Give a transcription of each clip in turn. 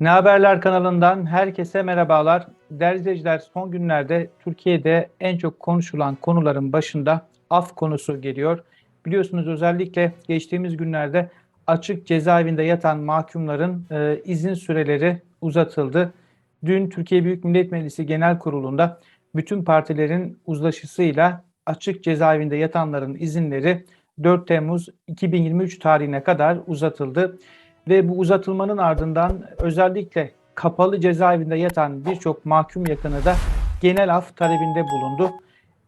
Ne Haberler kanalından herkese merhabalar. Değerli izleyiciler son günlerde Türkiye'de en çok konuşulan konuların başında af konusu geliyor. Biliyorsunuz özellikle geçtiğimiz günlerde açık cezaevinde yatan mahkumların e, izin süreleri uzatıldı. Dün Türkiye Büyük Millet Meclisi Genel Kurulu'nda bütün partilerin uzlaşısıyla açık cezaevinde yatanların izinleri 4 Temmuz 2023 tarihine kadar uzatıldı ve bu uzatılmanın ardından özellikle kapalı cezaevinde yatan birçok mahkum yakını da genel af talebinde bulundu.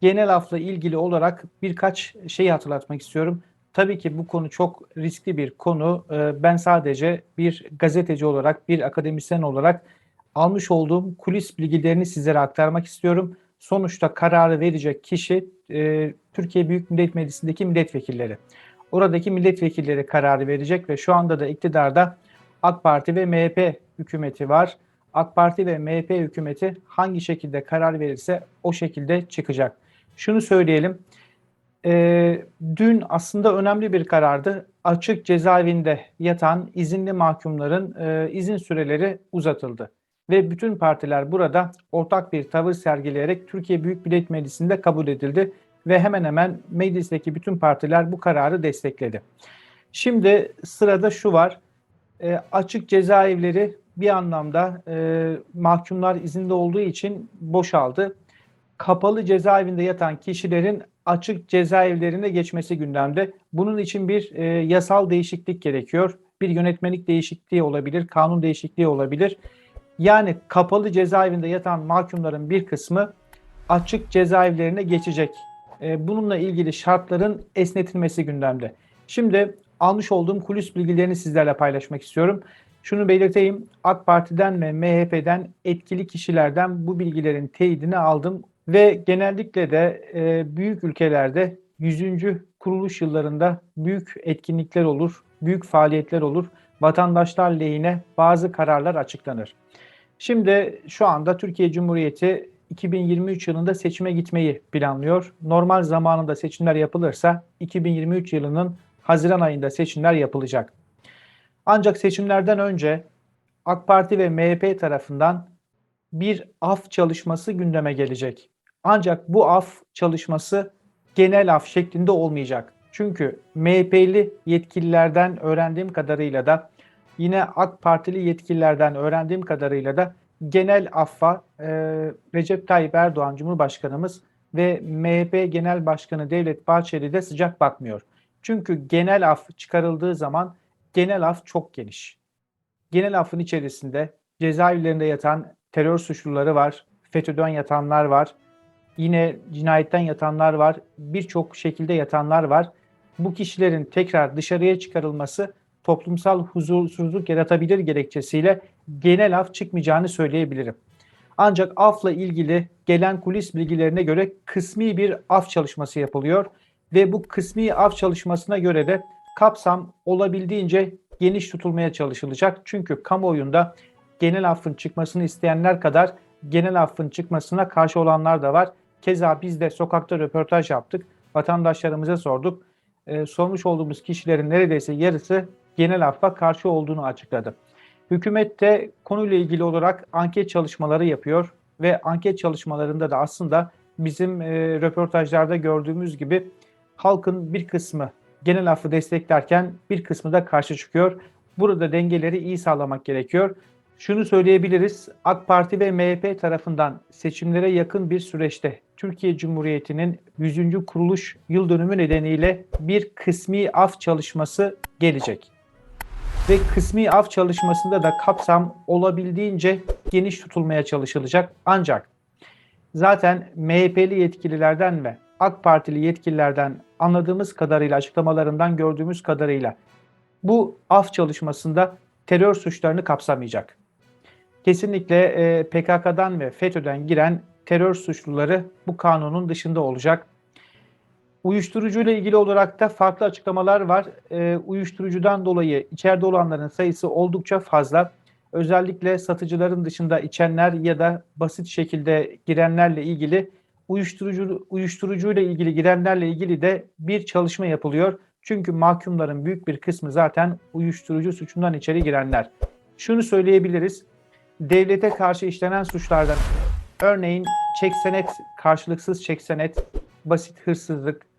Genel afla ilgili olarak birkaç şey hatırlatmak istiyorum. Tabii ki bu konu çok riskli bir konu. Ee, Ben sadece bir gazeteci olarak, bir akademisyen olarak almış olduğum kulis bilgilerini sizlere aktarmak istiyorum. Sonuçta kararı verecek kişi e, Türkiye Büyük Millet Meclisi'ndeki milletvekilleri. Oradaki milletvekilleri kararı verecek ve şu anda da iktidarda AK Parti ve MHP hükümeti var. AK Parti ve MHP hükümeti hangi şekilde karar verirse o şekilde çıkacak. Şunu söyleyelim. e, dün aslında önemli bir karardı. Açık cezaevinde yatan izinli mahkumların e, izin süreleri uzatıldı. Ve bütün partiler burada ortak bir tavır sergileyerek Türkiye Büyük Millet Meclisi'nde kabul edildi ve hemen hemen meclisteki bütün partiler bu kararı destekledi. Şimdi sırada şu var. E, açık cezaevleri bir anlamda e, mahkumlar izinde olduğu için boşaldı. Kapalı cezaevinde yatan kişilerin açık cezaevlerine geçmesi gündemde. Bunun için bir e, yasal değişiklik gerekiyor. Bir yönetmelik değişikliği olabilir, kanun değişikliği olabilir. Yani kapalı cezaevinde yatan mahkumların bir kısmı açık cezaevlerine geçecek. E, bununla ilgili şartların esnetilmesi gündemde. Şimdi almış olduğum kulis bilgilerini sizlerle paylaşmak istiyorum. Şunu belirteyim, AK Parti'den ve MHP'den etkili kişilerden bu bilgilerin teyidini aldım ve genellikle de e, büyük ülkelerde 100. kuruluş yıllarında büyük etkinlikler olur, büyük faaliyetler olur. Vatandaşlar lehine bazı kararlar açıklanır. Şimdi şu anda Türkiye Cumhuriyeti 2023 yılında seçime gitmeyi planlıyor. Normal zamanında seçimler yapılırsa 2023 yılının Haziran ayında seçimler yapılacak. Ancak seçimlerden önce AK Parti ve MHP tarafından bir af çalışması gündeme gelecek. Ancak bu af çalışması genel af şeklinde olmayacak. Çünkü MHP'li yetkililerden öğrendiğim kadarıyla da yine AK Partili yetkililerden öğrendiğim kadarıyla da genel affa e, Recep Tayyip Erdoğan Cumhurbaşkanımız ve MHP Genel Başkanı Devlet Bahçeli de sıcak bakmıyor. Çünkü genel af çıkarıldığı zaman genel af çok geniş. Genel affın içerisinde cezaevlerinde yatan terör suçluları var, FETÖ'den yatanlar var, yine cinayetten yatanlar var, birçok şekilde yatanlar var. Bu kişilerin tekrar dışarıya çıkarılması toplumsal huzursuzluk yaratabilir gerekçesiyle genel af çıkmayacağını söyleyebilirim. Ancak afla ilgili gelen kulis bilgilerine göre kısmi bir af çalışması yapılıyor ve bu kısmi af çalışmasına göre de kapsam olabildiğince geniş tutulmaya çalışılacak. Çünkü kamuoyunda genel affın çıkmasını isteyenler kadar genel affın çıkmasına karşı olanlar da var. Keza biz de sokakta röportaj yaptık. Vatandaşlarımıza sorduk. Ee, sormuş olduğumuz kişilerin neredeyse yarısı genel affa karşı olduğunu açıkladı. Hükümet de konuyla ilgili olarak anket çalışmaları yapıyor ve anket çalışmalarında da aslında bizim e, röportajlarda gördüğümüz gibi halkın bir kısmı genel affı desteklerken bir kısmı da karşı çıkıyor. Burada dengeleri iyi sağlamak gerekiyor. Şunu söyleyebiliriz. AK Parti ve MHP tarafından seçimlere yakın bir süreçte Türkiye Cumhuriyeti'nin 100. kuruluş yıl dönümü nedeniyle bir kısmi af çalışması gelecek. Ve kısmi af çalışmasında da kapsam olabildiğince geniş tutulmaya çalışılacak. Ancak zaten MHP'li yetkililerden ve AK Partili yetkililerden anladığımız kadarıyla açıklamalarından gördüğümüz kadarıyla bu af çalışmasında terör suçlarını kapsamayacak. Kesinlikle e, PKK'dan ve FETÖ'den giren terör suçluları bu kanunun dışında olacak. Uyuşturucuyla ilgili olarak da farklı açıklamalar var. E, uyuşturucudan dolayı içeride olanların sayısı oldukça fazla. Özellikle satıcıların dışında içenler ya da basit şekilde girenlerle ilgili uyuşturucu uyuşturucuyla ilgili girenlerle ilgili de bir çalışma yapılıyor. Çünkü mahkumların büyük bir kısmı zaten uyuşturucu suçundan içeri girenler. Şunu söyleyebiliriz. Devlete karşı işlenen suçlardan örneğin çek senet, karşılıksız çek senet, basit hırsızlık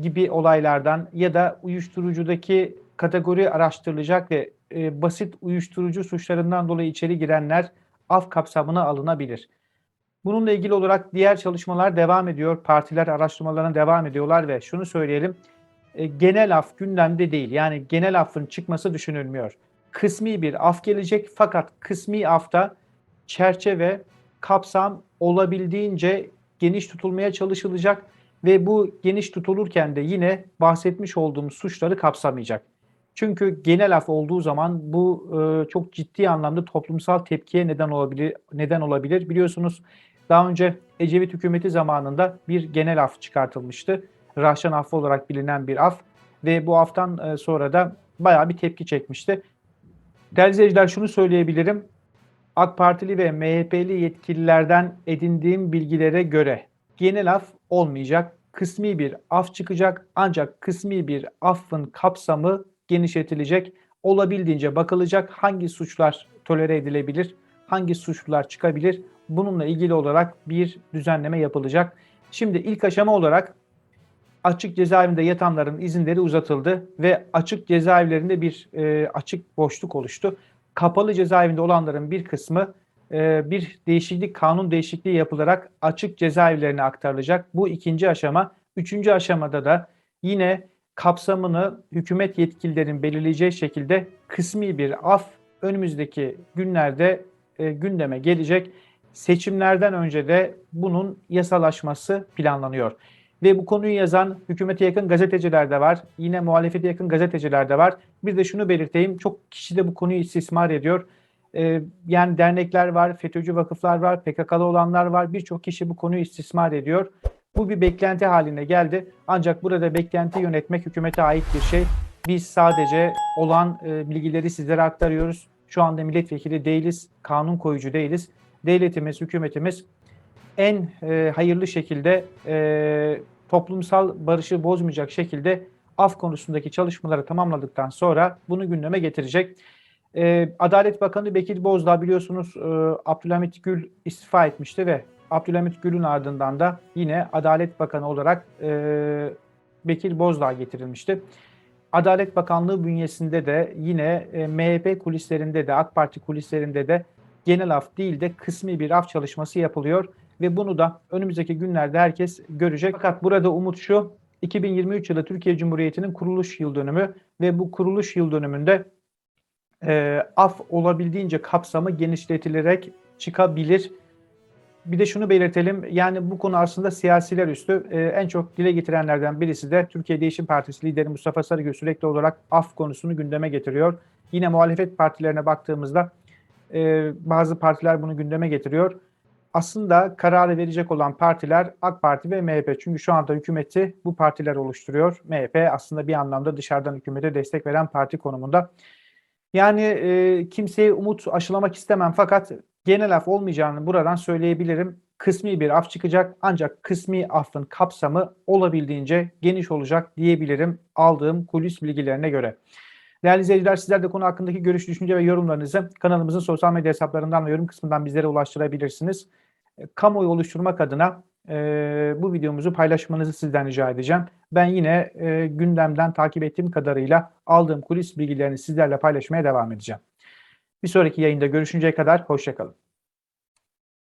gibi olaylardan ya da uyuşturucudaki kategori araştırılacak ve e, basit uyuşturucu suçlarından dolayı içeri girenler af kapsamına alınabilir. Bununla ilgili olarak diğer çalışmalar devam ediyor. Partiler araştırmalarına devam ediyorlar ve şunu söyleyelim. e, genel af gündemde değil. Yani genel affın çıkması düşünülmüyor. Kısmi bir af gelecek fakat kısmi afta çerçeve, kapsam olabildiğince geniş tutulmaya çalışılacak ve bu geniş tutulurken de yine bahsetmiş olduğum suçları kapsamayacak. Çünkü genel af olduğu zaman bu e, çok ciddi anlamda toplumsal tepkiye neden olabilir. Neden olabilir. Biliyorsunuz daha önce Ecevit hükümeti zamanında bir genel af çıkartılmıştı. Rahşan affı olarak bilinen bir af ve bu aftan e, sonra da bayağı bir tepki çekmişti. Değerli şunu söyleyebilirim. AK Partili ve MHP'li yetkililerden edindiğim bilgilere göre genel af olmayacak. Kısmi bir af çıkacak ancak kısmi bir affın kapsamı genişletilecek. Olabildiğince bakılacak hangi suçlar tolere edilebilir, hangi suçlar çıkabilir. Bununla ilgili olarak bir düzenleme yapılacak. Şimdi ilk aşama olarak açık cezaevinde yatanların izinleri uzatıldı ve açık cezaevlerinde bir e, açık boşluk oluştu. Kapalı cezaevinde olanların bir kısmı e, bir değişiklik, kanun değişikliği yapılarak açık cezaevlerine aktarılacak. Bu ikinci aşama. Üçüncü aşamada da yine kapsamını hükümet yetkililerin belirleyeceği şekilde kısmi bir af önümüzdeki günlerde e, gündeme gelecek. Seçimlerden önce de bunun yasalaşması planlanıyor. Ve bu konuyu yazan hükümete yakın gazeteciler de var. Yine muhalefete yakın gazeteciler de var. Bir de şunu belirteyim. Çok kişi de bu konuyu istismar ediyor. Ee, yani dernekler var, FETÖ'cü vakıflar var, PKK'lı olanlar var. Birçok kişi bu konuyu istismar ediyor. Bu bir beklenti haline geldi. Ancak burada beklenti yönetmek hükümete ait bir şey. Biz sadece olan e, bilgileri sizlere aktarıyoruz. Şu anda milletvekili değiliz, kanun koyucu değiliz. Devletimiz, hükümetimiz en e, hayırlı şekilde e, toplumsal barışı bozmayacak şekilde af konusundaki çalışmaları tamamladıktan sonra bunu gündeme getirecek. E, Adalet Bakanı Bekir Bozdağ biliyorsunuz e, Abdülhamit Gül istifa etmişti ve Abdülhamit Gül'ün ardından da yine Adalet Bakanı olarak e, Bekir Bozdağ getirilmişti. Adalet Bakanlığı bünyesinde de yine e, MHP kulislerinde de AK Parti kulislerinde de genel af değil de kısmi bir af çalışması yapılıyor ve bunu da önümüzdeki günlerde herkes görecek. Fakat burada umut şu 2023 yılı Türkiye Cumhuriyeti'nin kuruluş yıl dönümü ve bu kuruluş yıl dönümünde e, af olabildiğince kapsamı genişletilerek çıkabilir. Bir de şunu belirtelim. Yani bu konu aslında siyasiler üstü. Ee, en çok dile getirenlerden birisi de Türkiye Değişim Partisi lideri Mustafa Sarıgül sürekli olarak af konusunu gündeme getiriyor. Yine muhalefet partilerine baktığımızda e, bazı partiler bunu gündeme getiriyor. Aslında kararı verecek olan partiler AK Parti ve MHP. Çünkü şu anda hükümeti bu partiler oluşturuyor. MHP aslında bir anlamda dışarıdan hükümete destek veren parti konumunda. Yani e, kimseye umut aşılamak istemem fakat genel af olmayacağını buradan söyleyebilirim. Kısmi bir af çıkacak ancak kısmi affın kapsamı olabildiğince geniş olacak diyebilirim aldığım kulis bilgilerine göre. Değerli izleyiciler sizler de konu hakkındaki görüş, düşünce ve yorumlarınızı kanalımızın sosyal medya hesaplarından ve yorum kısmından bizlere ulaştırabilirsiniz. E, kamuoyu oluşturmak adına bu videomuzu paylaşmanızı sizden rica edeceğim. Ben yine e, gündemden takip ettiğim kadarıyla aldığım kulis bilgilerini sizlerle paylaşmaya devam edeceğim. Bir sonraki yayında görüşünceye kadar hoşçakalın.